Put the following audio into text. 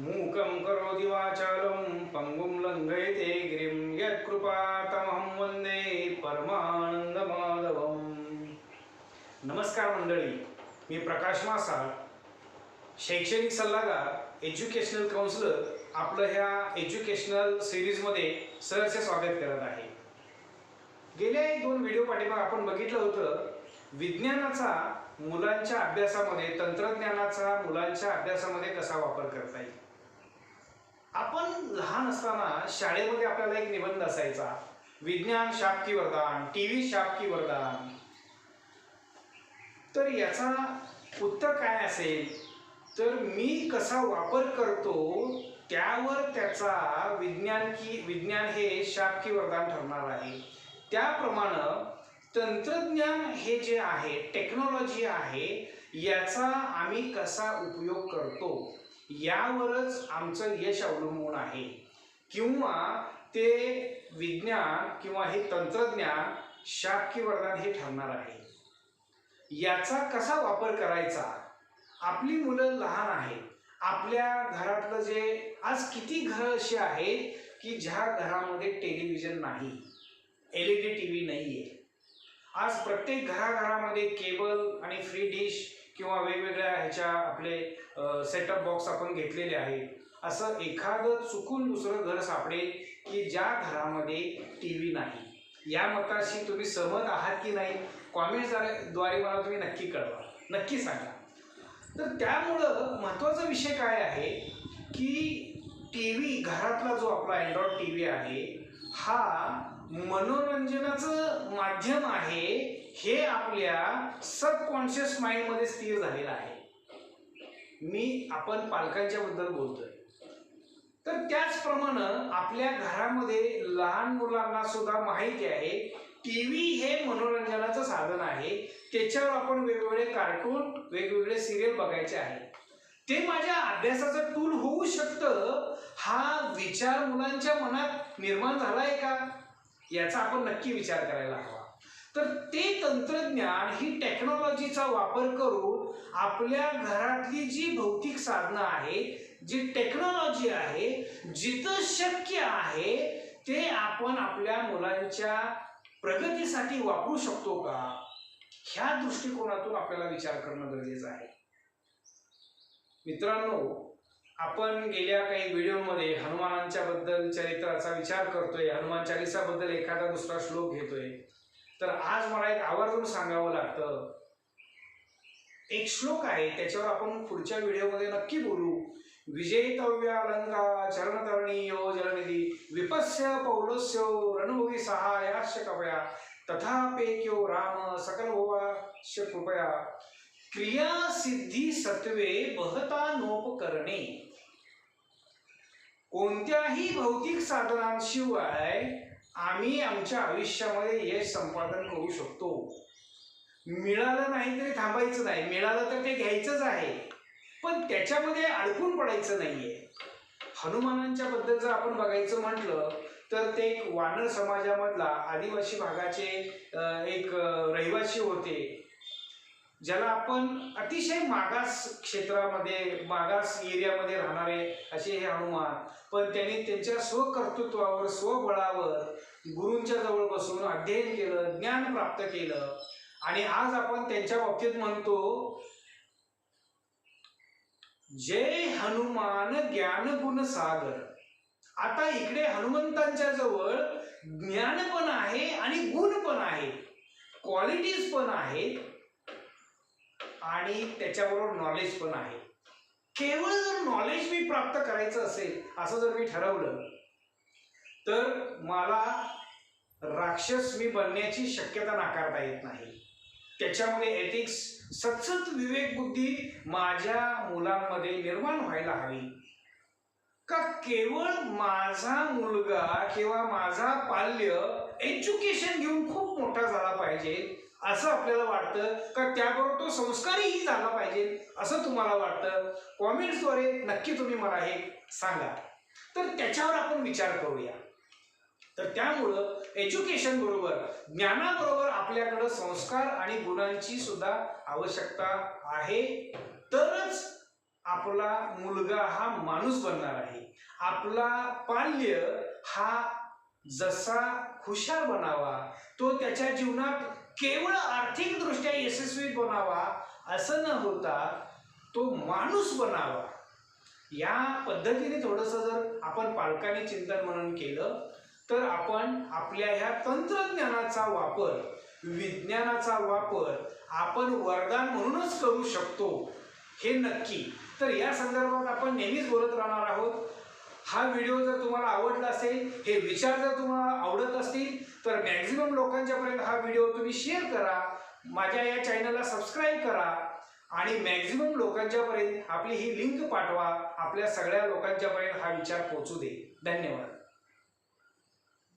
मूकं करोति वाचालं पङ्गुं लङ्घयते गिरिं यत्कृपातमहं वन्दे परमानन्दमाधवम्। नमस्कार मंडळी मी प्रकाश मासा शैक्षणिक सल्लागार एज्युकेशनल काउन्सिलर आपलं ह्या एज्युकेशनल सिरीजमध्ये सहर्ष स्वागत करत आहे. गेल्या एक दोन व्हिडिओ पाठीमाग आपण बघितलं होतं विज्ञानाचा मुलांच्या अभ्यासामध्ये तंत्रज्ञानाचा मुलांच्या अभ्यासामध्ये कसा वापर करता येईल? आपण लहान असताना शाळेमध्ये आपल्याला एक निबंध असायचा. विज्ञान शाप की वरदान टी व्ही शाप की वरदान तर याचा उत्तर काय असेल? तर मी कसा वापर करतो त्यावर त्याचा विज्ञान की विज्ञान हे शाप की वरदान ठरणार आहे. त्याप्रमाणे तंत्रज्ञान हे जे आहे टेक्नॉलॉजी आहे याचा आम्ही कसा उपयोग करतो यावरच आमचं यश अवलंबून आहे. किंवा ते विज्ञान किंवा हे तंत्रज्ञान शाप की वरदान हे ठरणार आहे. याचा कसा वापर करायचा? आपली मुलं लहान आहेत. आपल्या घरातलं जे आज किती घरं अशी आहेत की ज्या घरामध्ये टेलिव्हिजन नाही L E D T V नाही आहे आज प्रत्येक घराघरामध्ये केबल आणि फ्री डिश किंवा वेगवेगळ्या ह्याच्या आपले सेटअप बॉक्स आपण घेतलेले आहेत. असं एखादं चुकून दुसरं घर सापडेल की ज्या घरामध्ये टी व्ही नाही. या मताशी तुम्ही सहमत आहात की नाही? कॉमेंट्सद्वारे मला तुम्ही नक्की कळवा. नक्की सांगा. तर त्यामुळं महत्त्वाचा विषय काय आहे की टी व्ही घरातला जो आपला अँड्रॉइड टी व्ही आहे हा मनोरंजनाचं माध्यम आहे हे आपल्या सबकॉन्शियस माइंडमध्ये स्थिर झालेलं आहे. मी आपण पालकांच्या बद्दल बोलतोय. तर त्याचप्रमाणे आपल्या घरामध्ये लहान मुलांना सुद्धा माहिती आहे टी व्ही हे मनोरंजनाचं साधन आहे. त्याच्यावर आपण वेगवेगळे कार्टून वेगवेगळे सिरियल बघायचे आहे. ते माझ्या अभ्यासाचं टूल होऊ शकतं. हा विचार मुलांच्या मनात निर्माण झालाय का? याचा आपण नक्की विचार करायला हवा. तर ते तंत्रज्ञान ही टेक्नॉलॉजीचा वापर करून आपल्या घरातली जी भौतिक साधनं आहेत जी टेक्नॉलॉजी आहे जिथं शक्य आहे ते आपण आपल्या मुलांच्या प्रगतीसाठी वापरू शकतो का? ह्या दृष्टिकोनातून आपल्याला विचार करणं गरजेचं आहे. मित्रांनो आपण गेल्या काही व्हिडिओमध्ये हनुमानांच्या बद्दल चरित्राचा विचार करतोय हनुमान चालिसाबद्दल एखादा दुसरा श्लोक घेतोय. तर आज मला एक आवर्जून सांगावं लागतं. एक श्लोक आहे त्याच्यावर आपण पुढच्या व्हिडिओमध्ये नक्की बोलू. विजयतव्या अलंका चरणतरणीयो जलनिधी विपस्य पौलस्य रणभोगी सहायाश्य कवया तथापेक्यो राम सकल कृपया। क्रिया सिद्धी सत्वे बहता नोपकरणे. कोणत्याही भौतिक साधनांशिवाय आम्ही आमच्या आयुष्यामध्ये यश संपादन करू शकतो. मिळालं नाही तरी थांबायचं नाही. मिळालं तर ते घ्यायचंच आहे. पण त्याच्यामध्ये अडकून पडायचं नाहीये. हनुमानांच्या बद्दल जर आपण बघायचं म्हटलं तर ते एक वानर समाजामधला आदिवासी भागाचे एक रहिवासी होते. ज्याला आपण अतिशय मागास क्षेत्रामध्ये मागास एरियामध्ये राहणारे असे हे हनुमान पण त्यांनी त्यांच्या स्वकर्तृत्वावर स्वबळावर गुरूंच्या जवळ बसून अध्ययन केलं ज्ञान प्राप्त केलं. आणि आज आपण त्यांच्या बाबतीत म्हणतो जय हनुमान ज्ञान गुण सागर. आता इकडे हनुमंतांच्या जवळ ज्ञान पण आहे आणि गुण पण आहे. क्वालिटीज पण आहेत. आणि त्याच्याबरोबर नॉलेज पण आहे. केवळ जर नॉलेज मी प्राप्त करायचं असेल असं जर मी ठरवलं तर मला राक्षस मी बनण्याची शक्यता नाकारता येत नाही. त्याच्यामध्ये एथिक्स सतसत विवेक बुद्धी माझ्या मुलांमध्ये निर्माण व्हायला हवी. का केवळ माझा मुलगा किंवा माझा पाल्य एज्युकेशन घेऊन खूप मोठा झाला पाहिजे असं आपल्याला वाटतं का त्याबरोबर तो संस्कारही झाला पाहिजे असं तुम्हाला वाटतं? कॉमेंट्सद्वारे नक्की तुम्ही मला हे सांगा. तर त्याच्यावर आपण विचार करूया. तर त्यामुळं एज्युकेशन बरोबर ज्ञानाबरोबर आपल्याकडं संस्कार आणि गुणांची सुद्धा आवश्यकता आहे. तरच आपला मुलगा हा माणूस बनणार आहे. आपला पाल्य हा जसा हुशार बनावा तो त्याच्या जीवनात केवळ आर्थिकदृष्ट्या यशस्वी बनावा असं न होता तो माणूस बनावा. या पद्धतीने थोडंसं जर आपण पालकांनी चिंतन म्हणून केलं तर आपण आपल्या ह्या तंत्रज्ञानाचा वापर विज्ञानाचा वापर आपण वरदान म्हणूनच करू शकतो हे नक्की. तर या संदर्भात आपण नेहमीच बोलत राहणार आहोत. हा व्हिडिओ जर तुम्हाला आवडला असेल हे विचार जर तुम्हाला आवडत असतील तर मॅक्झिमम लोकांच्यापर्यंत हा व्हिडिओ तुम्ही शेअर करा माझ्या या चॅनलला सबस्क्राईब करा आणि मॅक्झिमम लोकांच्यापर्यंत आपली ही लिंक पाठवा. आपल्या सगळ्या लोकांच्यापर्यंत हा विचार पोहोचू दे. धन्यवाद.